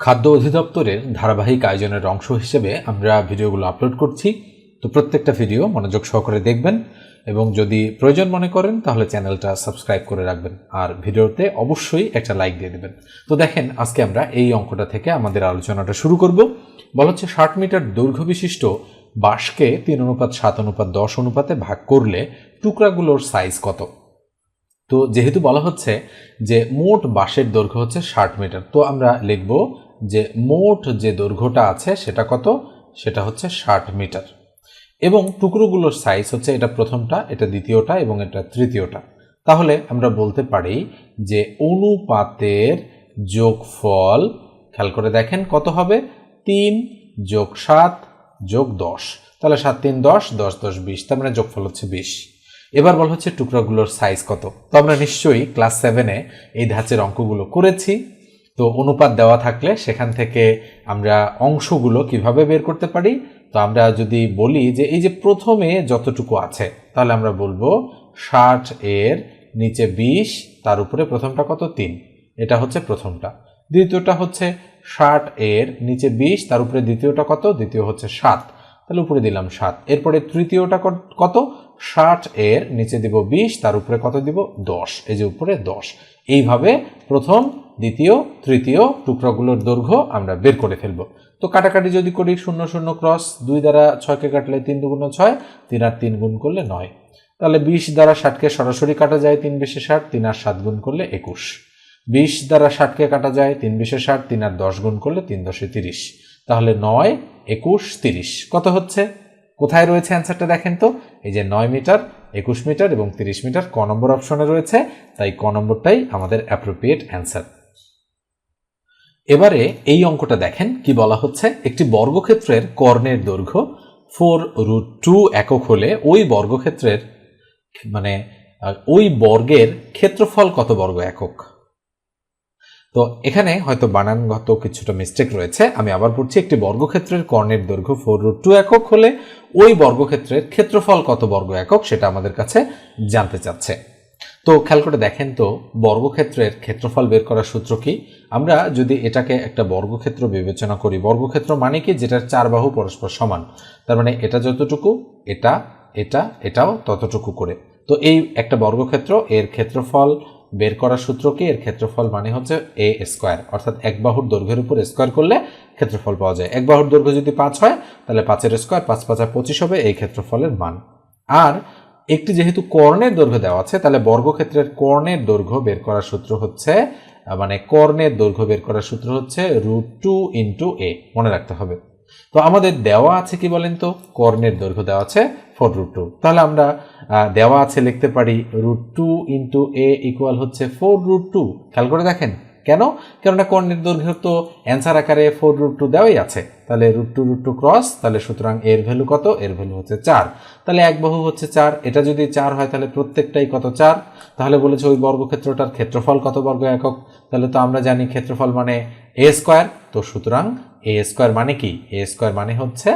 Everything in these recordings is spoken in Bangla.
খাদ্য অধিদপ্তরের ধারাবাহিক আয়োজনের অংশ হিসেবে আমরা ভিডিওগুলো আপলোড করছি। তো প্রত্যেকটা ভিডিও মনোযোগ সহকারে দেখবেন এবং যদি প্রয়োজন মনে করেন তাহলে চ্যানেলটা সাবস্ক্রাইব করে রাখবেন আর ভিডিওতে অবশ্যই একটা লাইক দিয়ে দেবেন। তো দেখেন, আজকে আমরা এই অঙ্কটা থেকে আমাদের আলোচনাটা শুরু করব। বলা হচ্ছে ষাট মিটার দৈর্ঘ্য বিশিষ্ট বাঁশকে তিন অনুপাত, সাত অনুপাত, দশ অনুপাতে ভাগ করলে টুকরাগুলোর সাইজ কত? তো যেহেতু বলা হচ্ছে যে মোট বাঁশের দৈর্ঘ্য হচ্ছে ষাট মিটার, তো আমরা লিখব যে মোট যে দৈর্ঘ্যটা আছে সেটা কত? সেটা হচ্ছে ষাট মিটার। এবং টুকরোগুলোর সাইজ হচ্ছে এটা প্রথমটা, এটা দ্বিতীয়টা এবং এটা তৃতীয়টা। তাহলে আমরা বলতে পারি যে অনুপাতের যোগফল, খেয়াল করে দেখেন কত হবে? তিন যোগ সাত যোগ দশ। তাহলে সাত তিন দশ দশ দশ বিশ, তার মানে যোগফল হচ্ছে বিশ। এবার বলা হচ্ছে টুকরাগুলোর সাইজ কত। তো আমরা নিশ্চয়ই ক্লাস সেভেনে এই ধাঁচের অঙ্কগুলো করেছি। তো অনুপাত দেওয়া থাকলে সেখান থেকে আমরা অংশগুলো কীভাবে বের করতে পারি? তো আমরা যদি বলি যে এই যে প্রথমে যতটুকু আছে, তাহলে আমরা বলব ষাট এর নিচে বিশ, তার উপরে প্রথমটা কত? তিন। এটা হচ্ছে প্রথমটা। দ্বিতীয়টা হচ্ছে ষাট এর নিচে বিশ, তার উপরে দ্বিতীয়টা কত? দ্বিতীয় হচ্ছে সাত। তাহলে উপরে দিলাম সাত। এরপরে তৃতীয়টা কত? ষাট এর নিচে দিব বিশ, তার উপরে কত দিব? দশ। এই যে উপরে দশ। এইভাবে প্রথম, দ্বিতীয়, তৃতীয় টুকরাগুলোর দৈর্ঘ্য আমরা বের করে ফেলব। তো কাটাকাটি যদি করি শূন্য শূন্য ক্রস দুই দ্বারা ছয়কে কাটলে তিন দুগুণ ছয়, তিন আর তিন গুণ করলে নয়। তাহলে বিশ দ্বারা ষাটকে সরাসরি কাটা যায় তিন বিশে ষাট, তিন আর সাত গুণ করলে একুশ। বিশ দ্বারা ষাটকে কাটা যায় তিন বিশে ষাট, তিন আর দশ গুণ করলে তিন দশে তিরিশ। তাহলে নয়, একুশ, তিরিশ। কত হচ্ছে? কোথায় রয়েছে অ্যান্সারটা দেখেন তো? এই যে নয় মিটার, একুশ মিটার এবং তিরিশ মিটার ক নম্বর অপশনে রয়েছে, তাই ক নম্বরটাই আমাদের অ্যাপ্রোপ্রিয়েট অ্যান্সার এবারে এই অঙ্কটা দেখেন কি বলা হচ্ছে। একটি বর্গক্ষেত্রের কর্ণের দৈর্ঘ্য ফোর রুট টু একক হলে ওই বর্গক্ষেত্রের মানে ওই বর্গের ক্ষেত্রফল কত বর্গ একক? তো এখানে হয়তো বানানগত কিছুটা মিস্টেক রয়েছে। আমি আবার পড়ছি, একটি বর্গক্ষেত্রের কর্ণের দৈর্ঘ্য ফোর রুট টু একক হলে ওই বর্গক্ষেত্রের ক্ষেত্রফল কত বর্গ একক সেটা আমাদের কাছে জানতে চাচ্ছে। তো খেয়াল করে দেখেন তো, বর্গক্ষেত্রের ক্ষেত্রফল বের করার সূত্র কি? আমরা যদি এটাকে একটা বর্গক্ষেত্র বিবেচনা করি, বর্গক্ষেত্র মানে কি? যেটার চার বাহু পরস্পর সমান। তার মানে এটা যতটুকু, এটা এটা, এটাও ততটুকু করে। তো এই একটা বর্গক্ষেত্র, এর ক্ষেত্রফল বের করার সূত্র কি এর ক্ষেত্রফল মানে হচ্ছে এ স্কোয়ার অর্থাৎ এক বাহুর দৈর্ঘ্যের উপর স্কোয়ার করলে ক্ষেত্রফল পাওয়া যায়। এক বাহুর দৈর্ঘ্য যদি পাঁচ হয়, তাহলে পাঁচের স্কোয়ার পাঁচ পাঁচা পঁচিশ হবে, এই ক্ষেত্রফলের মান। আর একটি যেহেতু কর্ণের দৈর্ঘ্য দেওয়া আছে, তাহলে বর্গক্ষেত্রের কর্ণের দৈর্ঘ্য বের করার সূত্র হচ্ছে মানে কর্ণের দৈর্ঘ্য বের করার সূত্র হচ্ছে রুট টু ইন্টু এ মনে রাখতে হবে। তো আমাদের দেওয়া আছে কি বলেন তো? কর্ণের দৈর্ঘ্য দেওয়া আছে ফোর রুট টু। তাহলে আমরা দেওয়া আছে লিখতে পারি root two into A equal হচ্ছে ফোর রুট টু। খেয়াল করে দেখেন। কেন? কেননা কর্ণের দৈর্ঘ্য তো অ্যান্সার আকারে ফোর রুট টু দেওয়াই আছে। তাহলে root two root two cross, তাহলে সুতরাং এর ভ্যালু কত? এর ভ্যালু হচ্ছে চার। তাহলে এক বাহু হচ্ছে চার। এটা যদি চার হয়, তাহলে প্রত্যেকটাই কত? চার। তাহলে বলেছে ওই বর্গক্ষেত্রটার ক্ষেত্রফল কত বর্গ একক? তাহলে তো আমরা জানি ক্ষেত্রফল মানে এ স্কোয়ার। তো সুতরাং এ স্কোয়ার মানে কি? এ স্কোয়ার মানে হচ্ছে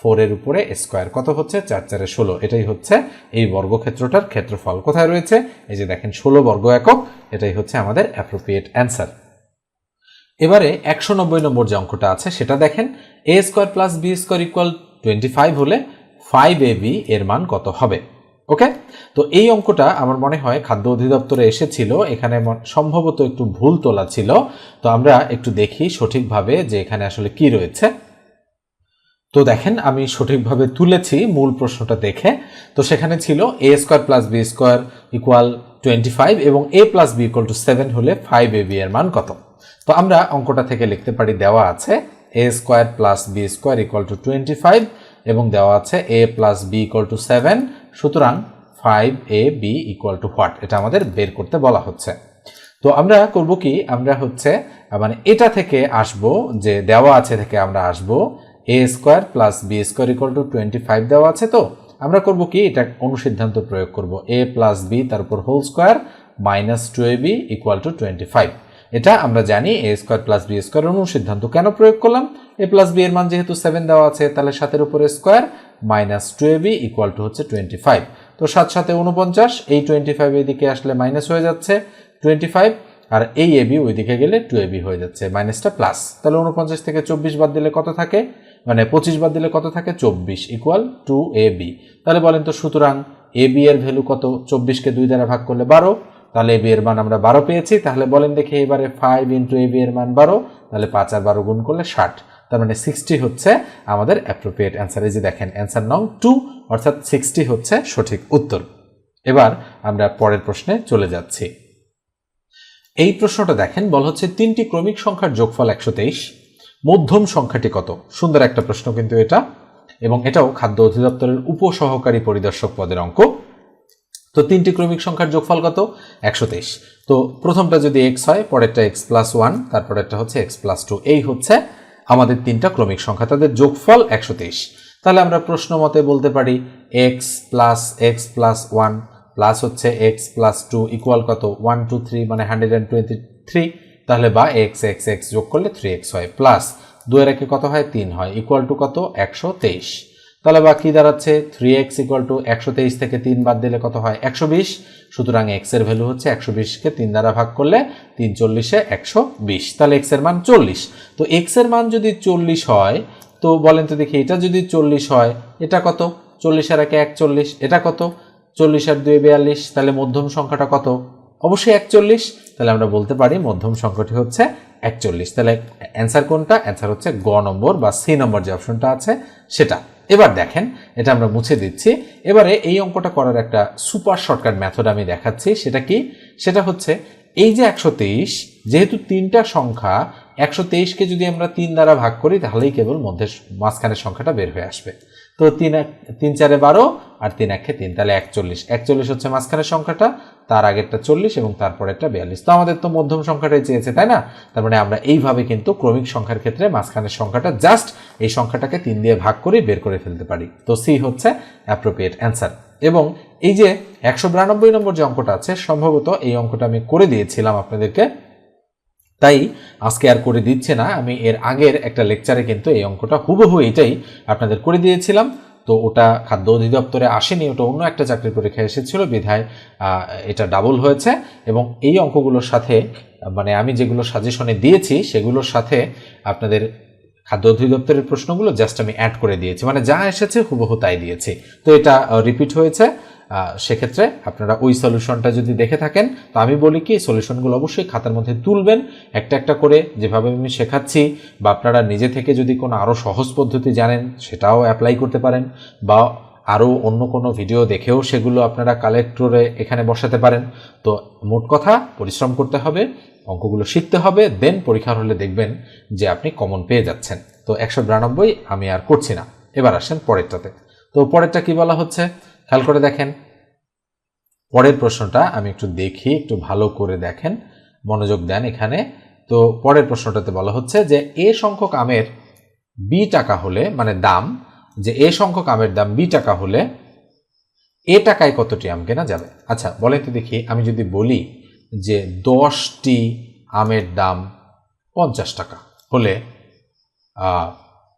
ফোরের উপরে স্কোয়ার। কত হচ্ছে? চার, চারে ষোলো। এটাই হচ্ছে এই বর্গক্ষেত্রটার ক্ষেত্রফল। কোথায় রয়েছে? এই যে দেখেন, ষোলো বর্গ একক, এটাই হচ্ছে আমাদের অ্যাপ্রোপ্রিয়েট অ্যান্সার এবারে একশো নব্বই নম্বর যে অঙ্কটা আছে, সেটা দেখেন A square plus B square equal twenty five হলে ফাইভ এ বি এর মান কত হবে? ওকে তো এই অঙ্কটা আমার মনে হয় খাদ্য অধিদপ্তরে এসেছিল, এখানে সম্ভবত একটু ভুল তোলা ছিল। তো আমরা একটু দেখি সঠিকভাবে যে এখানে আসলে কি রয়েছে। তো দেখেন, আমি সঠিকভাবে তুলেছি মূল প্রশ্নটা দেখে। তো সেখানে ছিল A square plus B square equal twenty five এবং A plus B equal two seven হলে ফাইভ এ বি এর মান কত? তো আমরা অঙ্কটা থেকে লিখতে পারি দেওয়া আছে A square plus B square equal to twenty five এবং দেওয়া আছে A plus B equal to seven সুতরাং five A B equal to what এটা আমাদের বের করতে বলা হচ্ছে। তো আমরা করব কি? আমরা হচ্ছে মানে এটা থেকে আসব যে দেওয়া আছে থেকে আমরা আসব A square plus B square equal to twenty five দেওয়া আছে তো? আমরা করব কি? এটা অনুসিদ্ধান্ত প্রয়োগ করব। এ প্লাস বি তারপর whole square minus two A B equal to twenty five এটা আমরা জানি A square plus B square অনুসিদ্ধান্ত কেন প্রয়োগ করলাম? এ প্লাস বি এর মান যেহেতু সেভেন দেওয়া আছে, তাহলে সাতের উপরে square minus two A B equal to হচ্ছে টোয়েন্টি ফাইভ তো সাত সাথে উনপঞ্চাশ এই টোয়েন্টি ফাইভ এদিকে আসলে মাইনাস হয়ে যাচ্ছে টোয়েন্টি ফাইভ আর এই এবি ওইদিকে গেলে টু এবি হয়ে যাচ্ছে মাইনাসটা প্লাস তাহলে উনপঞ্চাশ থেকে চব্বিশ বাদ দিলে কত থাকে? মানে পঁচিশ বাদ দিলে কত থাকে? চব্বিশ ইকুয়াল টু এ বি তাহলে বলেন তো সুতরাং এ বি এর ভ্যালু কত? চব্বিশকে দুই দ্বারা ভাগ করলে বারো। তাহলে এ বি এর মান আমরা বারো পেয়েছি। তাহলে বলেন দেখি এবারে ফাইভ ইন্টু এ বি এর মান বারো। তাহলে পাঁচ আর বারো গুণ করলে ষাট। তার মানে সিক্সটি হচ্ছে আমাদের অ্যাপ্রোপ্রিয়েট অ্যান্সার এই যে দেখেন অ্যান্সার নং টু অর্থাৎ সিক্সটি হচ্ছে সঠিক উত্তর। এবার আমরা পরের প্রশ্নে চলে যাচ্ছি। এই প্রশ্নটা দেখেন, বল হচ্ছে তিনটি ক্রমিক সংখ্যার যোগফল একশো তেইশ। মধ্যম সংখ্যাটি কত? সুন্দর একটা প্রশ্ন কিন্তু এটা। এবং এটাও খাদ্য অধিদপ্তরের উপসহকারী পরিদর্শক পদের অঙ্ক। তো তিনটি ক্রমিক সংখ্যার যোগফল কত? একশো তেইশ। তো প্রথমটা যদি এক্স হয়, পরেরটা এক্স প্লাস ওয়ান তারপরেরটা হচ্ছে এক্স প্লাস টু এই হচ্ছে আমাদের তিনটা ক্রমিক সংখ্যা, তাদের যোগফল একশো তেইশ। তাহলে আমরা প্রশ্ন মতে বলতে পারি X plus X plus one plus হচ্ছে এক্স প্লাস টু ইকুয়াল কত? ওয়ান টু থ্রি মানে হান্ড্রেড অ্যান্ড টোয়েন্টি থ্রি তাহলে বা এক্স এক্স এক্স যোগ করলে থ্রি এক্স হয় প্লাস দুয়ের একে কত হয়? তিন হয় ইকুয়াল টু কত? একশো তেইশ। তাহলে বা কি দাঁড়াচ্ছে? থ্রি এক্স ইকুয়াল টু একশো তেইশ থেকে তিন বাদ দিলে কত হয়? একশো বিশ। সুতরাং এক্সের ভ্যালু হচ্ছে একশো বিশকে তিন দ্বারা ভাগ করলে তিন চল্লিশে একশো বিশ। তাহলে এক্সের মান চল্লিশ। তো এক্সের মান যদি চল্লিশ হয়, তো বলেন তো দেখি, এটা যদি চল্লিশ হয়, এটা কত? চল্লিশ আর একে একচল্লিশ, এটা কত? চল্লিশ আর দুই বিয়াল্লিশ, তাহলে মধ্যম সংখ্যাটা কত? অবশ্যই একচল্লিশ। তাহলে আমরা বলতে পারি মধ্যম সংখ্যাটি হচ্ছে একচল্লিশ। তাহলে অ্যান্সার কোনটা? অ্যান্সার হচ্ছে গ নম্বর বা সি নম্বর যে অপশনটা আছে সেটা। এবার দেখেন, এটা আমরা মুছে দিচ্ছি। এবারে এই অঙ্কটা করার একটা সুপার শর্টকাট মেথড আমি দেখাচ্ছি, সেটা কি? সেটা হচ্ছে এই যে একশো তেইশ, যেহেতু তিনটা সংখ্যা, একশো তেইশকে যদি আমরা তিন দ্বারা ভাগ করি, তাহলেই কেবল মধ্যে মাঝখানের সংখ্যাটা বের হয়ে আসবে। তো তিন এক, তিন চারে বারো আর তিন একে তিন, তাহলে একচল্লিশ। একচল্লিশ হচ্ছে মাঝখানের সংখ্যাটা তার আগেরটা চল্লিশ এবং তারপরেরটা বিয়াল্লিশ। তো আমাদের তো মধ্যম সংখ্যাটাই চেয়েছে, তাই না? তার মানে আমরা এইভাবে কিন্তু ক্রমিক সংখ্যার ক্ষেত্রে মাঝখানের সংখ্যাটা জাস্ট এই সংখ্যাটাকে তিন দিয়ে ভাগ করে বের করে ফেলতে পারি। তো সি হচ্ছে অ্যাপ্রোপ্রিয়েট অ্যান্সার এবং এই যে একশো বিরানব্বই নম্বর যে অঙ্কটা আছে, সম্ভবত এই অঙ্কটা আমি করে দিয়েছিলাম আপনাদেরকে। তাই আজকে আর করে দিচ্ছে না, আমি এর আগের একটা লেকচারে কিন্তু এই অঙ্কটা হুবহু এটাই আপনাদের করে দিয়েছিলাম। তো ওটা খাদ্য অধিদপ্তরে আসেনি, ওটা অন্য একটা চাকরির পরীক্ষায় এসেছিল, বিধায় এটা ডাবল হয়েছে এবং এই অঙ্কগুলোর সাথে মানে আমি যেগুলো সাজেশনে দিয়েছি, সেগুলোর সাথে আপনাদের খাদ্য অধিদপ্তরের প্রশ্নগুলো জাস্ট আমি অ্যাড করে দিয়েছি। মানে যা এসেছে হুবহু তাই দিয়েছি। তো এটা রিপিট হয়েছে। সেক্ষেত্রে আপনারা ওই সলিউশনটা যদি দেখে থাকেন, তো আমি বলি কি সলিউশনগুলো অবশ্যই খাতার মধ্যে তুলবেন। একটা একটা করে যেভাবে আমি শেখাচ্ছি বা আপনারা নিজে থেকে যদি কোনো আরও সহজ পদ্ধতি জানেন, সেটাও অ্যাপ্লাই করতে পারেন বা আরও অন্য কোনো ভিডিও দেখেও সেগুলো আপনারা কালেক্ট করে এখানে বসাতে পারেন। তো মোট কথা, পরিশ্রম করতে হবে, অঙ্কগুলো শিখতে হবে দেন পরীক্ষার হলে দেখবেন যে আপনি কমন পেয়ে যাচ্ছেন। তো একশো বিরানব্বই আমি আর করছি না। এবার আসেন পরেরটাতে। তো পরেরটা কি বলা হচ্ছে? খেয়াল করে দেখেন। পরের প্রশ্নটা আমি একটু দেখি, একটু ভালো করে দেখেন। মনোযোগ দেন এখানে। তো পরের প্রশ্নটাতে বলা হচ্ছে যে, এ সংখ্যক আমের বি টাকা হলে মানে দাম, যে এ সংখ্যক আমের দাম বি টাকা হলে, এ টাকায় কতটি আম কেনা যাবে? আচ্ছা বলেন তো দেখি, আমি যদি বলি যে দশটি আমের দাম পঞ্চাশ টাকা হলে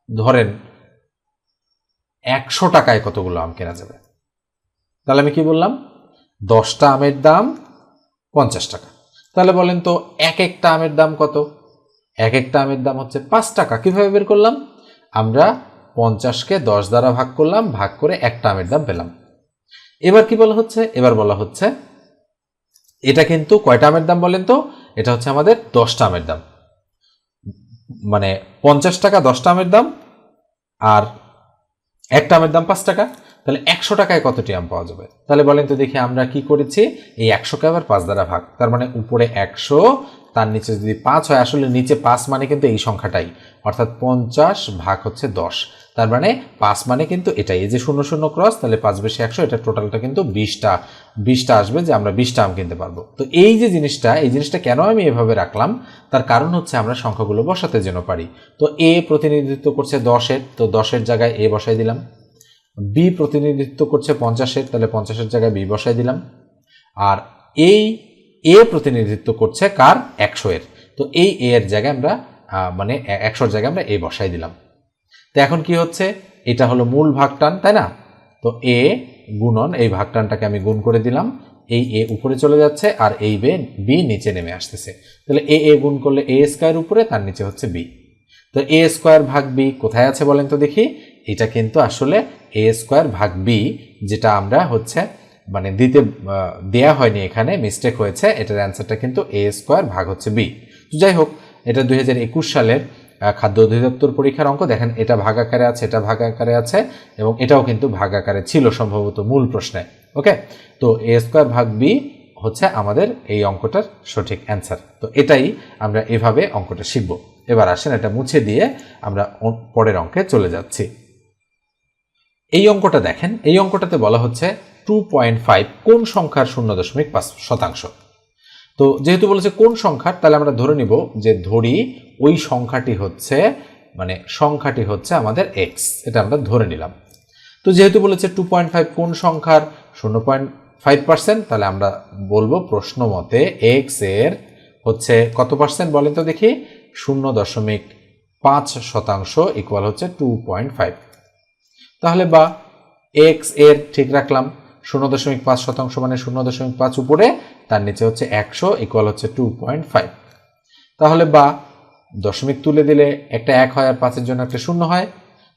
ধরেন একশো টাকায় কতগুলো আম কেনা যাবে? তাহলে আমি কি বললাম? দশটা আমের দাম পঞ্চাশ টাকা। তাহলে বলেন তো এক একটা আমের দাম কত? এক একটা আমের দাম হচ্ছে পাঁচ টাকা। কীভাবে বের করলাম? আমরা পঞ্চাশকে দশ দ্বারা ভাগ করলাম, ভাগ করে একটা আমের দাম পেলাম। এবার কি বলা হচ্ছে? এবার বলা হচ্ছে, এটা কিন্তু কয়টা আমের দাম বলেন তো? এটা হচ্ছে আমাদের দশটা আমের দাম। মানে পঞ্চাশ টাকা, দশটা আমের দাম, আর একটা আমের দাম পাঁচ টাকা। তাহলে একশো টাকায় কতটি আম পাওয়া যাবে? তাহলে বলেন তো দেখি আমরা কি করেছি? এই একশোকে আবার পাঁচ দ্বারা ভাগ। তার মানে উপরে একশো, তার নিচে যদি পাঁচ হয়, আসলে নিচে পাঁচ মানে কিন্তু এই সংখ্যাটাই। অর্থাৎ পঞ্চাশ ভাগ হচ্ছে দশ। তার মানে পাঁচ মানে কিন্তু এটাই। এই যে শূন্য শূন্য ক্রস তাহলে পাঁচ বেশি একশো, এটা টোটালটা কিন্তু বিশটা বিশটা আসবে যে আমরা বিশটা আম কিনতে পারব। তো এই যে জিনিসটা, এই জিনিসটা কেন আমি এভাবে রাখলাম? তার কারণ হচ্ছে আমরা সংখ্যাগুলো বসাতে যেন পারি। তো এ প্রতিনিধিত্ব করছে দশের, তো দশের জায়গায় এ বসাই দিলাম। বি প্রতিনিধিত্ব করছে পঞ্চাশের, তাহলে পঞ্চাশের জায়গায় বি বসাই দিলাম। আর এই এ প্রতিনিধিত্ব করছে কার? একশো এর। তো এই এ এর জায়গায় আমরা মানে একশোর জায়গায় আমরা এ বসাই দিলাম। তো এখন কি হচ্ছে? এটা হলো মূল ভাগটান, তাই না? তো এ গুণন, এই ভাগটানটাকে আমি গুণ করে দিলাম। এই এ উপরে চলে যাচ্ছে আর এই বে বি নিচে নেমে আসতেছে। তাহলে এ এ গুণ করলে এ স্কোয়ার উপরে, তার নিচে হচ্ছে বি তো এ স্কোয়ার ভাগ বি কোথায় আছে বলেন তো দেখি? এটা কিন্তু আসলে এ স্কোয়ার ভাগ বি যেটা আমরা হচ্ছে মানে দিতে দেয়া হয়নি এখানে মিস্টেক হয়েছে, এটার অ্যান্সারটা কিন্তু এ স্কোয়ার ভাগ হচ্ছে বি যাই হোক, এটা দুই হাজার একুশ সালের খাদ্য অধিদপ্তর পরীক্ষার অঙ্ক, দেখেন এটা ভাগ আকারে আছে, এটা ভাগ আকারে আছে, এবং এটাও কিন্তু ভাগ আকারে ছিল সম্ভবত মূল প্রশ্নে ওকে তো এ স্কোয়ার ভাগ বি হচ্ছে আমাদের এই অঙ্কটার সঠিক অ্যান্সার তো এটাই আমরা এভাবে অঙ্কটা শিখব। এবার আসেন এটা মুছে দিয়ে আমরা পরের অঙ্কে চলে যাচ্ছি। এই অঙ্কটা দেখেন, এই অঙ্কটাতে বলা হচ্ছে টু পয়েন্ট ফাইভ কোন সংখ্যার শূন্য দশমিক পাঁচ শতাংশ। তো যেহেতু বলেছে কোন সংখ্যার, তাহলে আমরা ধরে নিব যে ধরি ওই সংখ্যাটি হচ্ছে মানে সংখ্যাটি হচ্ছে আমাদের এক্স এটা আমরা ধরে নিলাম। তো যেহেতু বলেছে টু পয়েন্ট ফাইভ কোন সংখ্যার শূন্য পয়েন্ট ফাইভ পার্সেন্ট তাহলে আমরা বলব প্রশ্ন মতে এক্সের হচ্ছে কত পার্সেন্ট বলেন তো দেখি? শূন্য দশমিক পাঁচ শতাংশ ইকুয়াল হচ্ছে টু পয়েন্ট ফাইভ তাহলে বা এক্সের ঠিক রাখলাম, শূন্য দশমিক পাঁচ শতাংশ মানে শূন্য দশমিক পাঁচ উপরে, তার নিচে হচ্ছে একশো ইকুয়াল হচ্ছে টু পয়েন্ট ফাইভ তাহলে বা দশমিক তুলে দিলে একটা এক হয় আর পাঁচের জন্য একটা শূন্য হয়,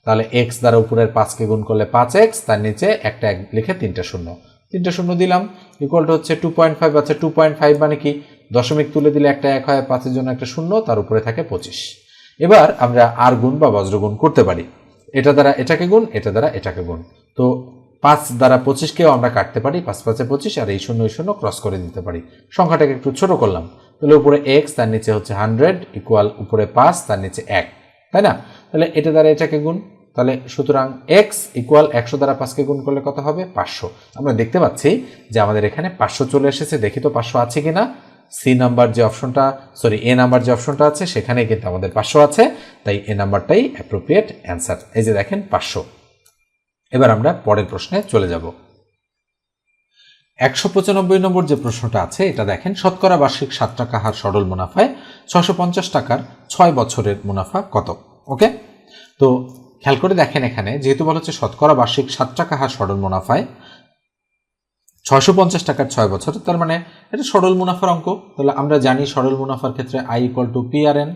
তাহলে এক্স দ্বারা উপরের পাঁচকে গুণ করলে পাঁচ এক্স তার নিচে একটা এক লিখে তিনটা শূন্য। তিনটা শূন্য দিলাম ইকুয়াল টু হচ্ছে টু পয়েন্ট ফাইভ আছে টু পয়েন্ট ফাইভ মানে কি? দশমিক তুলে দিলে একটা এক হয় পাঁচের জন্য একটা শূন্য, তার উপরে থাকে পঁচিশ। এবার আমরা আর গুণ বা বজ্রগুণ করতে পারি। এটা দ্বারা এটাকে গুণ, এটা দ্বারা এটাকে গুণ। তো পাঁচ দ্বারা পঁচিশকেও আমরা কাটতে পারি, পাঁচ পাঁচে পঁচিশ, আর এই শূন্য এই শূন্য ক্রস করে দিতে পারি। সংখ্যাটাকে একটু ছোট করলাম। তাহলে উপরে এক্স তার নিচে হচ্ছে হান্ড্রেড ইকুয়াল উপরে পাঁচ, তার নিচে এক। তাই না? তাহলে এটা দ্বারা এটাকে গুণ। তাহলে সুতরাং এক্স ইকুয়াল একশো দ্বারা পাঁচকে গুণ করলে কত হবে? পাঁচশো। আমরা দেখতে পাচ্ছি যে আমাদের এখানে পাঁচশো চলে এসেছে। দেখি তো পাঁচশো আছে কিনা। সি নাম্বার যে অপশনটা সরি এ নাম্বার যে অপশনটা আছে সেখানে কিন্তু আমাদের পাঁচশো আছে। তাই এ নাম্বারটাই অ্যাপ্রোপ্রিয়েট অ্যান্সার এই যে দেখেন, পাঁচশো। এবার আমরা পরের প্রশ্নে চলে যাব। একশো পঁচানব্বই নম্বর যে প্রশ্নটা আছে, এটা দেখেন, শতকরা বার্ষিক সাত টাকা হার সরল মুনাফায় ছশো পঞ্চাশ টাকার ছয় বছরের মুনাফা কত? ওকে? তো খেয়াল করে দেখেন এখানে, যেহেতু বলা হচ্ছে শতকরা বার্ষিক সাত টাকা হার সরল মুনাফায় ছয়শো পঞ্চাশ টাকার ছয় বছর। তার মানে এটা সরল মুনাফার অঙ্ক। তাহলে আমরা জানি সরল মুনাফার ক্ষেত্রে I equal to P R N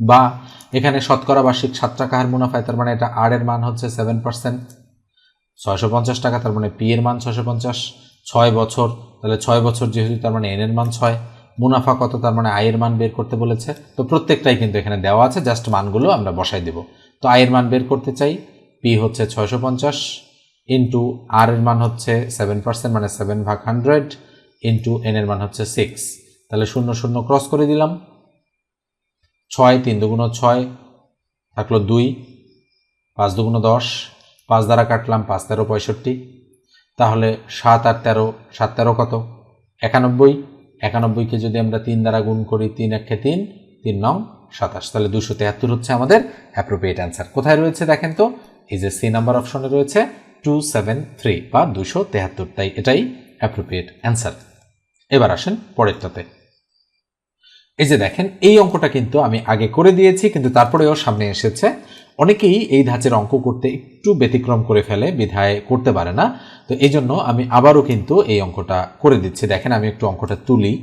বা এখানে শতকরা বার্ষিক সাত টাকা হার মুনাফায়, তার মানে এটা আর এর মান হচ্ছে সেভেন পার্সেন্ট ছয়শো পঞ্চাশ টাকা, তার মানে পি এর মান ছয়শো পঞ্চাশ। ছয় বছর, তাহলে ছয় বছর যেহেতু, তার মানে এন এর মান ছয়। মুনাফা কত, তার মানে আয়ের মান বের করতে বলেছে। তো প্রত্যেকটাই কিন্তু এখানে দেওয়া আছে, জাস্ট মানগুলো আমরা বসাই দেব। তো আয়ের মান বের করতে চাই পি হচ্ছে ছয়শো পঞ্চাশ। ইন্টু আর এর মান হচ্ছে সেভেন পার্সেন্ট মানে সেভেন ভাগ হান্ড্রেড ইন্টু এন এর মান হচ্ছে সিক্স তাহলে শূন্য শূন্য ক্রস করে দিলাম। ছয়, তিন দুগুণ ছয় থাকল দুই, পাঁচ দুগুণ দশ, পাঁচ দ্বারা কাটলাম পাঁচ তেরো পঁয়ষট্টি। তাহলে সাত আর তেরো, সাত তেরো কত? একানব্বই। একানব্বইকে যদি আমরা তিন দ্বারা গুণ করি তিন একে তিন তিন নং সাতাশ। তাহলে দুশো তেহাত্তর হচ্ছে আমাদের অ্যাপ্রোপ্রিয়েট অ্যান্সার কোথায় রয়েছে দেখেন তো? এই যে সি নাম্বার অপশনে রয়েছে। টু সেভেন থ্রি বা দুশো তেহাত্তর, তাই এটাই অ্যাপ্রোপ্রিয়েট অ্যান্সার এবার আসেন পরেরটাতে এই যে দেখেন, এই অঙ্কটা কিন্তু আমি আগে করে দিয়েছি, কিন্তু তারপরেও সামনে এসেছে। অনেকেই এই ধাঁচের অঙ্ক করতে একটু ব্যতিক্রম করে ফেলে, বিধায় করতে পারে না। তো এই জন্য আমি আবারও কিন্তু এই অঙ্কটা করে দিচ্ছি। দেখেন, আমি একটু অঙ্কটা তুলি।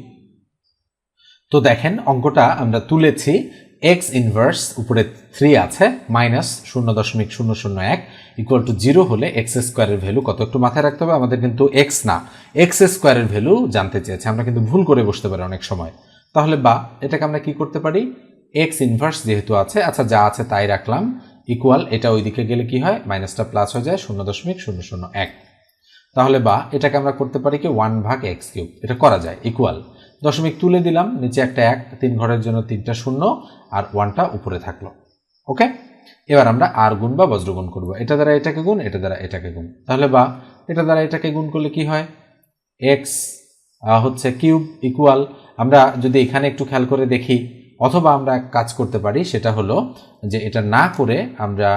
তো দেখেন, অঙ্কটা আমরা তুলেছি। এক্স ইনভার্স উপরে থ্রি আছে মাইনাস শূন্য দশমিক শূন্য শূন্য এক ইকুয়াল টু জিরো হলে এক্স স্কোয়ারের ভ্যালু কত? একটু মাথায় রাখতে হবে, আমাদের কিন্তু এক্স না। এক্স স্কোয়ারের ভ্যালু জানতে চেয়েছে, আমরা কিন্তু ভুল করে বসতে পারি অনেক সময়। তাহলে বা, এটাকে আমরা কি করতে পারি? এক্স ইনভার্স যেহেতু আছে আচ্ছা যা আছে তাই রাখলাম ইকুয়াল এটা ওইদিকে গেলে কি হয়? মাইনাসটা প্লাস হয়ে যায়, শূন্য দশমিক শূন্য শূন্য এক। তাহলে বা, এটাকে আমরা করতে পারি কি? ওয়ান ভাগ এক্স কিউব এটা করা যায় ইকুয়াল দশমিক তুলে দিলাম, নিচে একটা এক, তিন ঘরের জন্য তিনটা শূন্য আর ওয়ানটা উপরে থাকল। ওকে? এবার আমরা আর গুণ বা বজ্রগুণ করব। এটা দ্বারা এটাকে গুণ, এটা দ্বারা এটাকে গুণ। তাহলে বা, এটা দ্বারা এটাকে গুণ করলে কি হয়? এক্স হচ্ছে কিউব ইকুয়াল আমরা যদি এখানে একটু খেয়াল করে দেখি, অথবা আমরা কাজ করতে পারি, সেটা হলো যে এটা না করে আমরা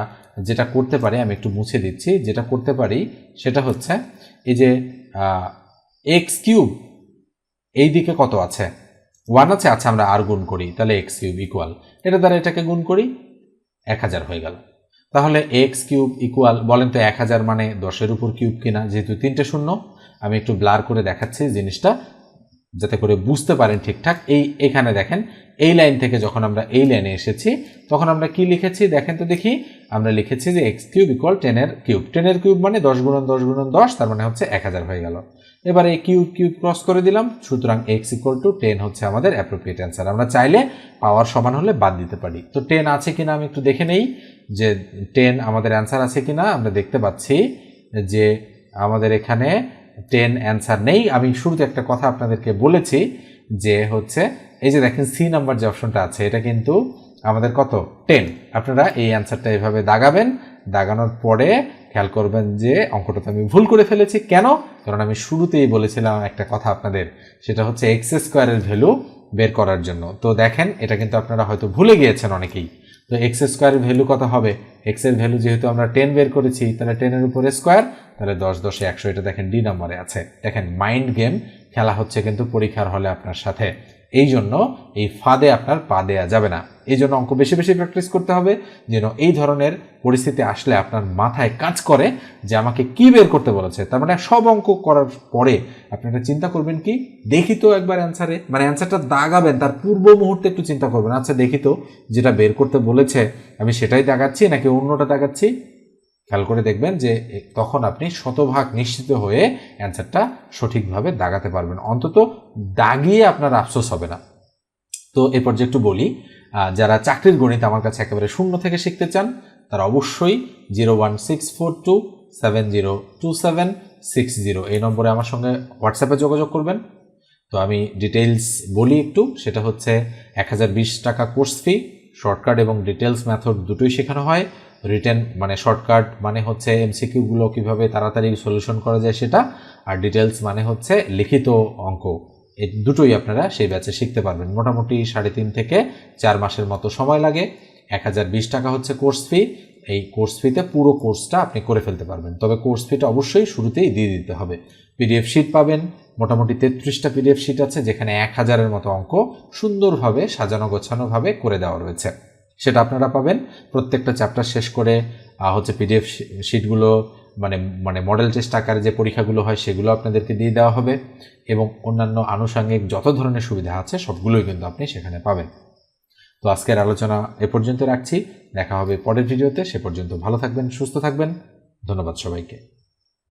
যেটা করতে পারি, আমি একটু মুছে দিচ্ছি, যেটা করতে পারি, সেটা হচ্ছে এই যে এক্স কিউব, এই দিকে কত আছে? ওয়ান আছে আচ্ছা আমরা আর গুণ করি, তাহলে এক্স কিউব ইকুয়াল এটা দ্বারা এটাকে গুণ করি, এক হাজার হয়ে গেল। তাহলে এক্স কিউব ইকুয়াল বলেন তো এক হাজার মানে দশের উপর কিউব কিনা, যেহেতু তিনটে শূন্য, আমি একটু ব্লার করে দেখাচ্ছি জিনিসটা, যাতে করে বুঝতে পারেন ঠিকঠাক। এই, এখানে দেখেন, এই লাইন থেকে যখন আমরা এই লাইনে এসেছি, তখন আমরা কি লিখেছি? দেখেন তো দেখি, আমরা লিখেছি যে এক্স কিউব ইকুয়াল টেনের কিউব টেনের কিউব মানে দশ গুণন দশ গুণন দশ, তার মানে হচ্ছে এক হাজার হয়ে গেল। এবার এই কিউব কিউব ক্রস করে দিলাম। সুতরাং এক্স ইকুয়াল টু টেন হচ্ছে আমাদের অ্যাপ্রোপ্রিয়েট অ্যান্সার আমরা চাইলে পাওয়ার সমান হলে বাদ দিতে পারি। তো টেন আছে কিনা আমি একটু দেখে নেই যে টেন আমাদের অ্যান্সার আছে কিনা। আমরা দেখতে পাচ্ছি যে আমাদের এখানে টেন অ্যান্সার নেই। আমি শুরুতে একটা কথা আপনাদেরকে বলেছি যে হচ্ছে, এই যে দেখেন সি নাম্বার যে অপশনটা আছে, এটা কিন্তু আমাদের কত? টেন আপনারা এই অ্যান্সারটা এভাবে দাগাবেন। দাগানোর পরে খেয়াল করবেন যে অঙ্কটাতে আমি ভুল করে ফেলেছি। কেন? কারণ আমি শুরুতেই বলেছিলাম একটা কথা আপনাদের। সেটা হচ্ছে এক্স স্কোয়ারের ভ্যালু বের করার জন্য। তো দেখেন, এটা কিন্তু আপনারা হয়তো ভুলে গিয়েছেন অনেকেই। তো এক্স স্কোয়ারের ভ্যালু কত হবে? এক্সের ভ্যালু যেহেতু আমরা টেন বের করেছি, তাহলে টেনের উপরে স্কোয়ার তাহলে দশ, দশে, একশো, এটা দেখেন ডি নাম্বারে আছে। দেখেন মাইন্ড গেম খেলা হচ্ছে কিন্তু পরীক্ষার হলে আপনার সাথে। এই জন্য এই ফাঁদে আপনার পা দেয়া যাবে না। এই জন্য অঙ্ক বেশি বেশি প্র্যাকটিস করতে হবে, যেন এই ধরনের পরিস্থিতি আসলে আপনার মাথায় কাজ করে যে আমাকে কি বের করতে বলেছে। তার মানে সব অঙ্ক করার পরে আপনি একটা চিন্তা করবেন কি, দেখি তো একবার অ্যান্সারে মানে অ্যান্সারটা দাগাবেন, তার পূর্ব মুহূর্তে একটু চিন্তা করবেন আচ্ছা দেখি তো যেটা বের করতে বলেছে, আমি সেটাই দাগাচ্ছি নাকি অন্যটা দাগাচ্ছি? খেয়াল করে দেখবেন যে তখন আপনি শতভাগ নিশ্চিত হয়ে অ্যান্সারটা সঠিকভাবে দাগাতে পারবেন। অন্তত দাগিয়ে আপনার আফসোস হবে না। তো এরপর যে একটু বলি যারা চাকরির গণিত আমার কাছে একেবারে শূন্য থেকে শিখতে চান, তারা অবশ্যই zero one six four two seven zero two seven six zero এই নম্বরে আমার সঙ্গে হোয়াটসঅ্যাপে যোগাযোগ করবেন। তো আমি ডিটেলস বলি একটু, সেটা হচ্ছে এক হাজার বিশ টাকা কোর্স ফি, শর্টকাট এবং ডিটেলস মেথড দুটোই শেখানো হয়। রিটেন মানে শর্টকাট মানে হচ্ছে এমসিকিউগুলো কীভাবে তাড়াতাড়ি সলিউশন করা যায় সেটা, আর ডিটেলস মানে হচ্ছে লিখিত অঙ্ক। এই দুটোই আপনারা সেই ব্যাচে শিখতে পারবেন। মোটামুটি সাড়ে তিন থেকে চার মাসের মতো সময় লাগে। এক হাজার বিশ টাকা হচ্ছে কোর্স ফি এই কোর্স ফিতে পুরো কোর্সটা আপনি করে ফেলতে পারবেন। তবে কোর্স ফিটা অবশ্যই শুরুতেই দিয়ে দিতে হবে। পিডিএফ শিট পাবেন। মোটামুটি তেত্রিশটা পিডিএফ শিট আছে, যেখানে এক হাজারের মতো অঙ্ক সুন্দরভাবে সাজানো গোছানোভাবে করে দেওয়া রয়েছে। সেটা আপনারা পাবেন। প্রত্যেকটা চ্যাপ্টার শেষ করে হচ্ছে পিডিএফ শিটগুলো মানে মানে মডেল টেস্ট আকারে যে পরীক্ষাগুলো হয় সেগুলো আপনাদেরকে দিয়ে দেওয়া হবে এবং অন্যান্য আনুষঙ্গিক যত ধরনের সুবিধা আছে সবগুলোই কিন্তু আপনি সেখানে পাবেন। তো আজকের আলোচনা এ পর্যন্ত রাখছি। দেখা হবে পরের ভিডিওতে। সে পর্যন্ত ভালো থাকবেন, সুস্থ থাকবেন। ধন্যবাদ সবাইকে।